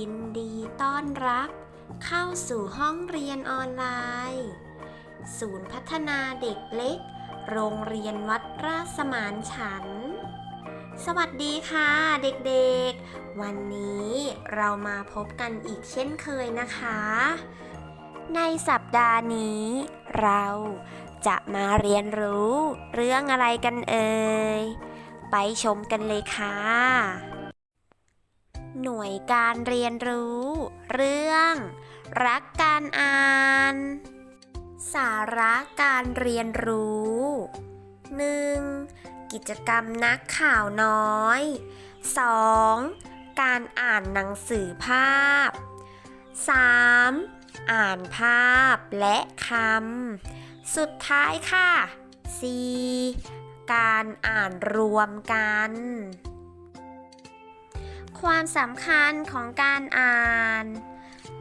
ยินดีต้อนรับ เข้าสู่ห้องเรียนออนไลน์ ศูนย์พัฒนาเด็กเล็ก โรงเรียนวัดราชสมานฉัน สวัสดีค่ะ เด็กๆ วันนี้เรามาพบกันอีกเช่นเคยนะคะ ในสัปดาห์นี้ เราจะมาเรียนรู้เรื่องอะไรกันเอ่ย ไปชมกันเลยค่ะ หน่วยการเรียนรู้ เรื่อง รักการอ่าน สาระการเรียนรู้ 1. กิจกรรมนักข่าวน้อย 2. การอ่านหนังสือภาพ 3. อ่านภาพและคำ สุดท้ายค่ะ 4. การอ่านรวมกัน ความสำคัญของการอ่าน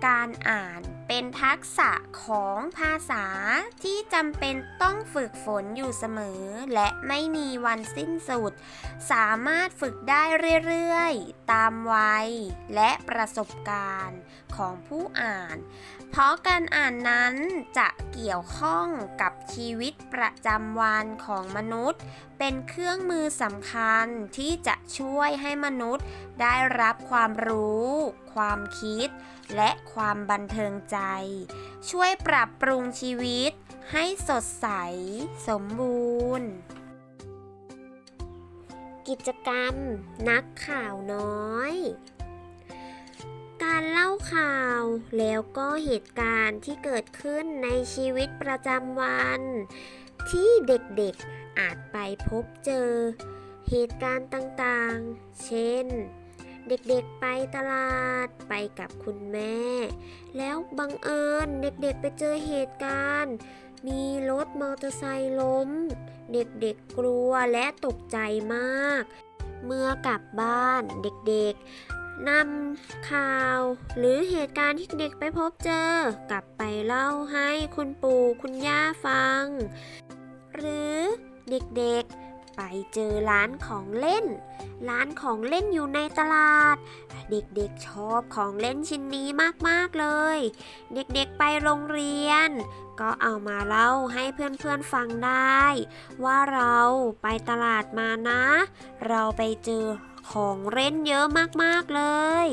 การอ่านเป็นทักษะของภาษาที่ำเป็นต้องฝึกฝนอยู่เสมอ และไม่มีวันสิ้นสุด สามารถฝึกได้เรื่อยๆ ตามวัยและประสบการณ์ของผู้อ่าน เพราะการอ่านนั้นจะเกี่ยวข้องกับชีวิตประจำวันของมนุษย์ เป็นเครื่องมือสำคัญที่จะช่วยให้มนุษย์ได้รับความรู้ ความคิด และความบันเทิงใจ ช่วยปรับปรุงชีวิต ให้สดใส สมบูรณ์ กิจกรรมนักข่าวน้อย การเล่าข่าวแล้วก็เหตุการณ์ที่เกิดขึ้นในชีวิตประจำวัน ที่เด็กๆอาจไปพบเจอ เหตุการณ์ต่างๆ เช่นเด็กๆไปตลาดไปกับคุณแม่ แล้วบังเอิญเด็กๆไปเจอเหตุการณ์ มีรถมอเตอร์ไซค์ล้ม เด็กๆกลัวและตกใจมาก เมื่อกลับบ้านเด็กๆนำข่าว หรือเหตุการณ์ที่เด็กไปพบเจอ กลับไปเล่าให้คุณปู่คุณย่าฟัง หรือเด็กๆ ไปเจอร้านของเล่น ร้านของเล่นอยู่ในตลาด เด็กๆชอบของเล่นชิ้นนี้มากๆเลย เด็กๆไปโรงเรียน ก็เอามาเล่าให้เพื่อนๆฟังได้ ว่าเราไปตลาดมานะ เราไปเจอของเล่นเยอะมากๆเลย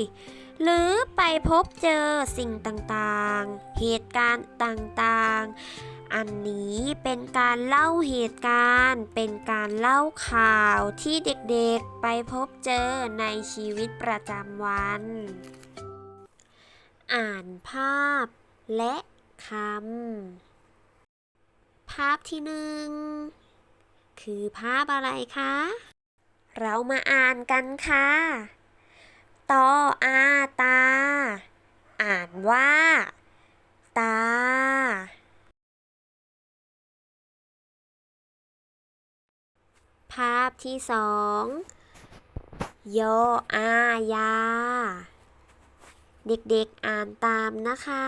หรือไปพบเจอสิ่งต่างๆ เหตุการณ์ต่างๆ อันนี้เป็นการเล่าเหตุการณ์ เป็นการเล่าข่าวที่เด็กๆไปพบเจอในชีวิตประจำวัน อ่านภาพและคำ ภาพที่หนึ่ง คือภาพอะไรคะ เรามาอ่านกันค่ะตออาตา อ่านว่า ตา ภาพที่สองโยอายา เด็กๆอ่านตามนะคะ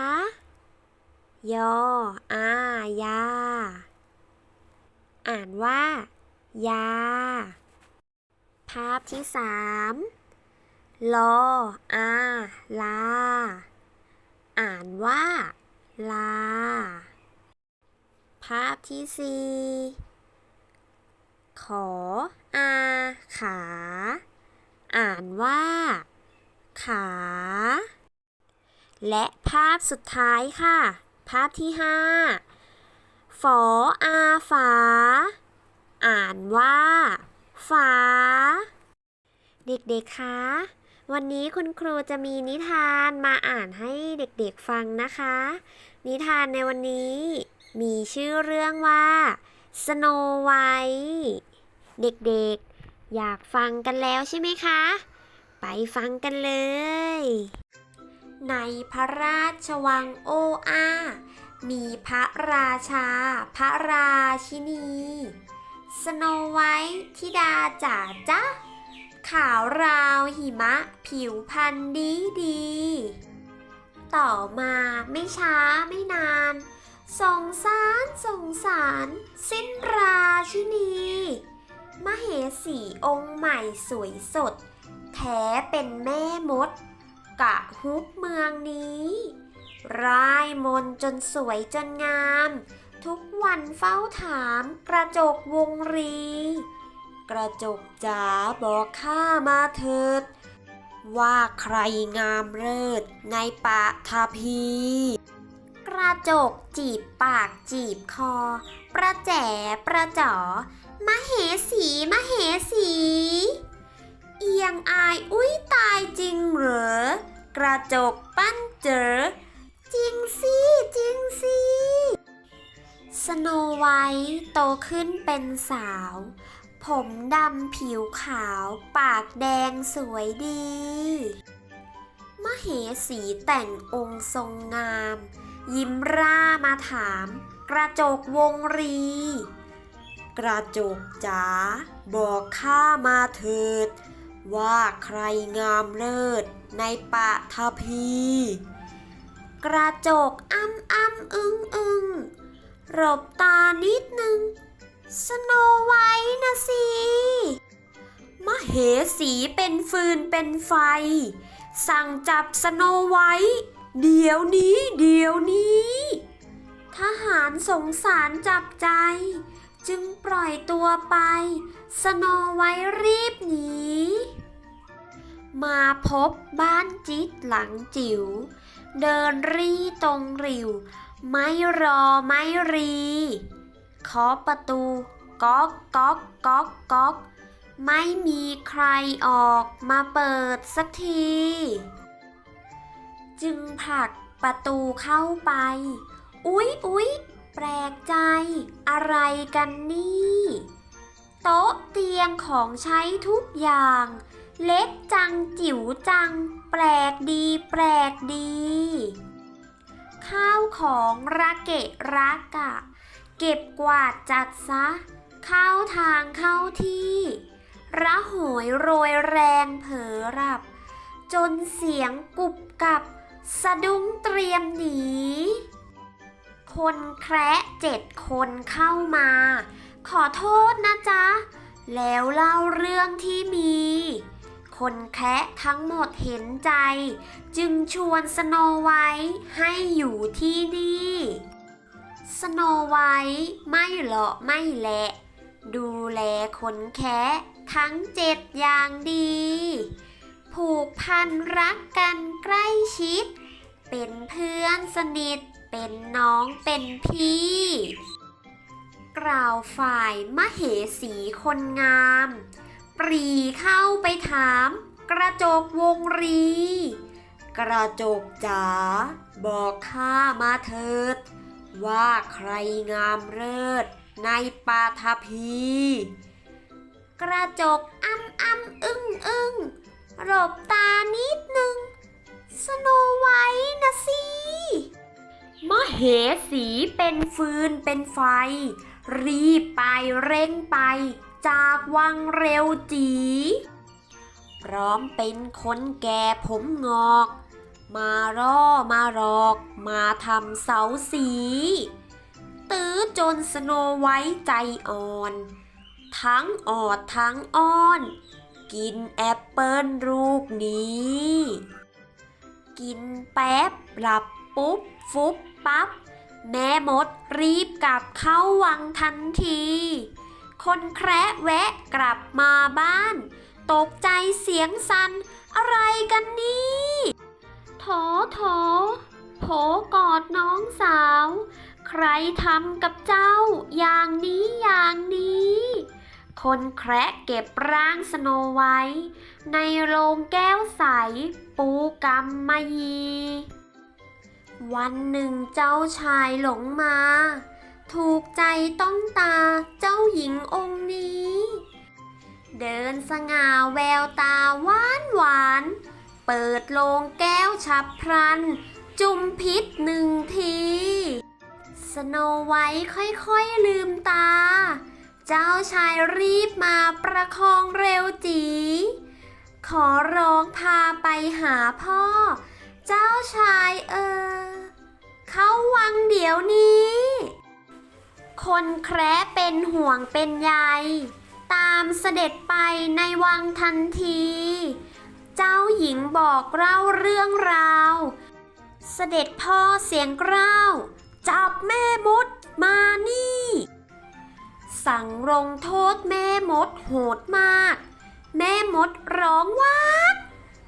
ยออายา อ่านว่า ยา ภาพที่สามลออาลา อ่านว่า ลา ภาพที่สี่ ขออาขา อ่านว่า ขา และภาพสุดท้ายค่ะ ภาพที่ห้าฝออาฝา อ่านว่าฝา เด็กๆคะวันนี้คุณครูจะมีนิทานมาอ่านให้เด็กๆฟังนะคะ นิทานในวันนี้มีชื่อเรื่องว่า Snow White เด็กๆ อยากฟังกันแล้วใช่ไหมคะ ไปฟังกันเลย ในพระราชวังโออา มีพระราชา พระราชินี สโนไวท์ธิดาจ๋าจ๊ะ ขาวราวหิมะ ผิวพันธุ์ดีดี ต่อมาไม่ช้าไม่นานสงสารสงสาร สิ้นราชินี มเหสีองค์ใหม่สวยสด แท้เป็นแม่มด กะฮุบเมืองนี้ร่ายมนจนสวยจนงาม ทุกวันเฝ้าถามกระจกวงรี กระจกจ๋าบอกข้ามาเถิด ว่าใครงามเลิศในปะทาพีกระจกจีบปากจีบคอ ประแจประจ๋อ มเหสีมเหสี เอียงอายอุ้ยตายจริงเหรอกระจกปั้นเจอ จริงสิจริงสิสโนไวท์โตขึ้นเป็นสาว ผมดำผิวขาวปากแดงสวยดี มเหสีแต่งองค์ทรงงาม ยิ้มร่ามาถาม กระจกวงรี กระจกจ๋าบอกข้ามาเถิด ว่าใครงามเลิศในปะทะพี กระจกอ้ำอ้ำอึ้งอึ้งหลบตานิดนึง สโนไว้นะสิมเหสีเป็นฟืนเป็นไฟ สั่งจับสโนไว้ เดี๋ยวนี้เดี๋ยวนี้ ทหารสงสารจับใจ ตัวไป สโนไว้รีบหนี มาพบบ้านจิตหลังจิ๋ว เดินรีตรงริว ไม่รอไม่รีเคาะประตูก๊อกก๊อกก๊อกก๊อกไม่มีใครออกมาเปิดสักที จึงผลักประตูเข้าไป อุ๊ยอุ๊ย ปลกใจอะไรกันนี่ โต๊ะเตียงของใช้ทุกอย่าง เล็กจังจิ๋วจัง แปลกดีแปลกดี ข้าวของระเกะระกะ เก็บกวาดจัดซะ เข้าทางเข้าที่ ระโหยโรยแรงเผลอหลับ จนเสียงกุบกับ สะดุ้งเตรียมหนี คนแคระเจ็ดคนเข้ามา ขอโทษนะจ๊ะ แล้วเล่าเรื่องที่มี คนแคะทั้งหมดเห็นใจ จึงชวนสโนไวท์ให้อยู่ที่นี่สโนไวท์ไม่เหลาะไม่แหละ ดูแลคนแคะทั้งเจ็ดอย่างดี ผูกพันรักกันใกล้ชิด เป็นเพื่อนสนิท เป็นน้องเป็นพี่ กล่าวฝ่ายมเหสีคนงาม ปรีเข้าไปถาม กระจกวงรี กระจกจ๋าบอกข้ามาเถิด ว่าใครงามเลิศในปาทพี กระจกอ้ำอ้ำอึ้งอึ้งหลบตานิดนึงสโน เหสีเป็นฟืนเป็นไฟ รีบไปเร่งไป จากวังเร็วจีพร้อมเป็นคนแก่ผมงอก มาร่อมาหลอก มาทำเสาสี ตื้อจนสโนไว้ใจอ่อน ทั้งออดทั้งอ้อน กินแอปเปิลลูกนี้ กินแป๊บหลับปุ๊บฟุบ ปั๊บแม่มดรีบกลับเข้าวังทันที คนแคระแวะกลับมาบ้าน ตกใจเสียงสันอะไรกันนี่โถโถโผกอดน้องสาว ใครทำกับเจ้าอย่างนี้อย่างนี้ คนแคระเก็บร่างสโนไว้ ในโรงแก้วใสปูกรรมมายี วันหนึ่งเจ้าชายหลงมา ถูกใจต้องตาเจ้าหญิงองค์นี้ เดินสง่าแววตาหวานหวาน เปิดโลงแก้วฉับพลัน จุมพิษหนึ่งที สโนไว้ค่อยๆลืมตา เจ้าชายรีบมาประคองเร็วจี ขอร้องพาไปหาพ่อ นแคระเป็นห่วงเป็นใย ตามเสด็จไปในวังทันที เจ้าหญิงบอกเล่าเรื่องราว เสด็จพ่อเสียงกร้าวจับแม่มดมานี่ สั่งลงโทษแม่มดโหดมาก แม่มดร้องวา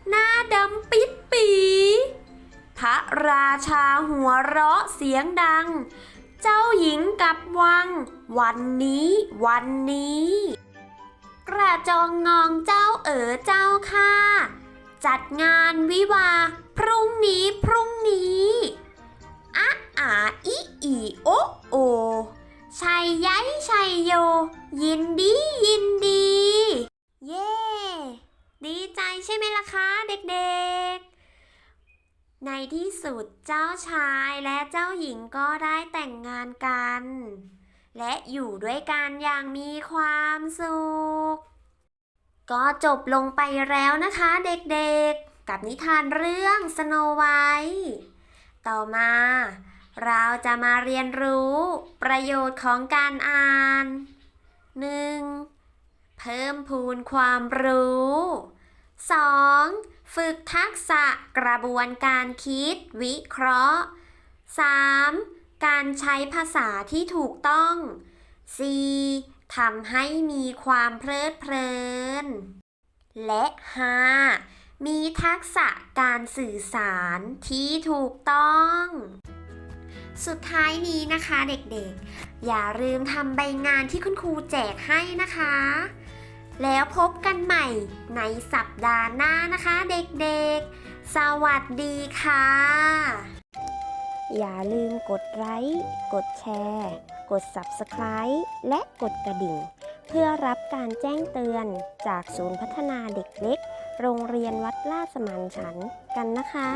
หน้าดำปิดปี พระราชาหัวเราะเสียงดัง เจ้าหญิงกับวัง วันนี้ วันนี้ กระจองงองเจ้าเอ๋อเจ้าค่ะ จัดงานวิวาพรุ่งนี้ สุดเจ้าชายและเจ้าหญิงก็ได้แต่งงานกัน และอยู่ด้วยกันอย่างมีความสุข ก็จบลงไปแล้วนะคะเด็กๆ กับนิทานเรื่องสโนไวท์ต่อมา เราจะมาเรียนรู้ประโยชน์ของการอ่าน 1. เพิ่มพูนความรู้ 2. ฝึกทักษะกระบวนการคิด วิเคราะห์ 3. การใช้ภาษาที่ถูกต้อง 4. ทำให้มีความเพลิดเพลิน และ 5. มีทักษะการสื่อสารที่ถูกต้อง สุดท้ายนี้นะคะเด็กๆ อย่าลืมทำใบงานที่คุณครูแจกให้นะคะ แล้วพบกันใหม่ในสัปดาห์หน้านะคะเด็กๆ สวัสดีค่ะ อย่าลืมกดไลค์กดแชร์ กด Subscribe และกดกระดิ่ง เพื่อรับการแจ้งเตือนจากศูนย์พัฒนาเด็กเล็ก โรงเรียนวัดลาสมานฉันกันนะคะ